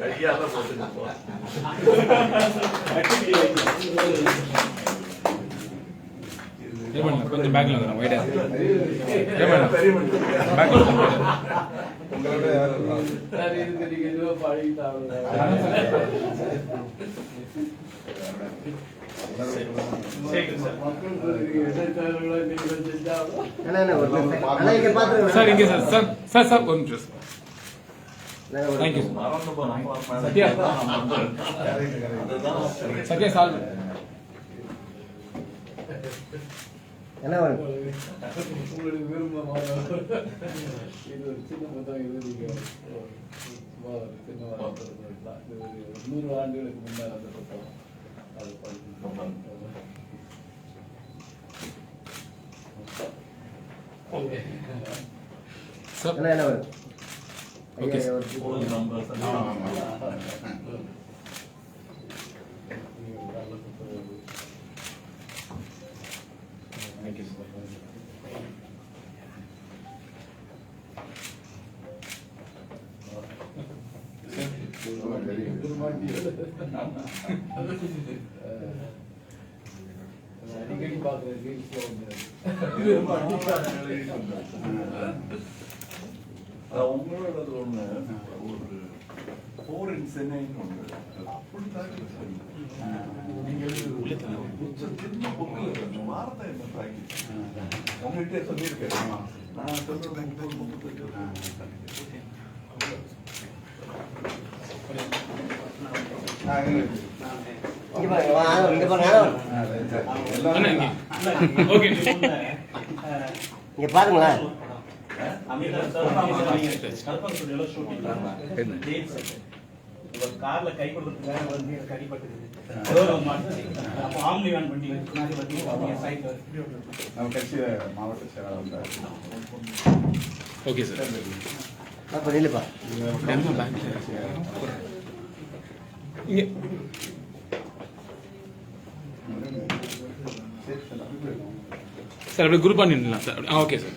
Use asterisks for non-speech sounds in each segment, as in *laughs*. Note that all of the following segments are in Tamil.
கையால கொஞ்சம் பேக்ல வந்துடும் வைடா. பேக்ல சரி இங்க. சார் இங்கே சார் சார் சார் ஒரு நிமிஷம் தேங்க்யூ. சத்யா. சத்யா சால்வ். இது ஒரு நூறு ஆண்டுகளுக்கு முன்னால் அந்த புத்தகம் அது சார் அண்ணா, அண்ணா, ஒரு ஓகே, ஐயா, சார். ஒரு ஒரு நம்பர் தேங்க்யூ சார் அடிக்கடி பார்க்குற ரீல்ஸ்ல உங்களோடது ஒண்ணு ஒரு போரின் சென்னைன்னு ஒண்ணு அப்படித்தான் இருக்கு சரி. கொஞ்சம் சின்ன bookல இருக்கு. வார்த்தை என்ன practice? உங்ககிட்ட சொல்லியிருக்கேன். நான் சொல்றது முப்பது, முப்பத்தஞ்சு. இங்க பாருங்களேன் கார்ல கை கொடுக்கறதுக்காக வந்து எனக்கு அப்போ ஆம்னி வேன் பண்ணி நம்ம கட்சி மாவட்ட செயலாளர் ஓகே சார் அப்ப நில்லுப்பா இங்கே சார். அப்படியே குரூப்பாக நின்றுலாம் sir okay sir.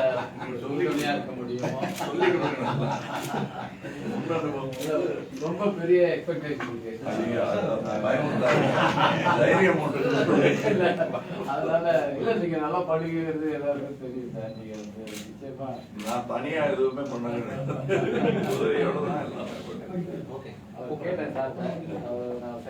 *laughs* ரொம்ப பெரிய எக்ஸ்பெக்டேஷன் இருக்கு தைரியம் அதனால இல்ல நீங்க நல்லா படிக்கிறது எல்லாருக்கும் தெரியும் சார் நீங்க வந்து நிச்சயமா நான் தனியா எதுவுமே பண்ண கேட்டேன் சார் நான்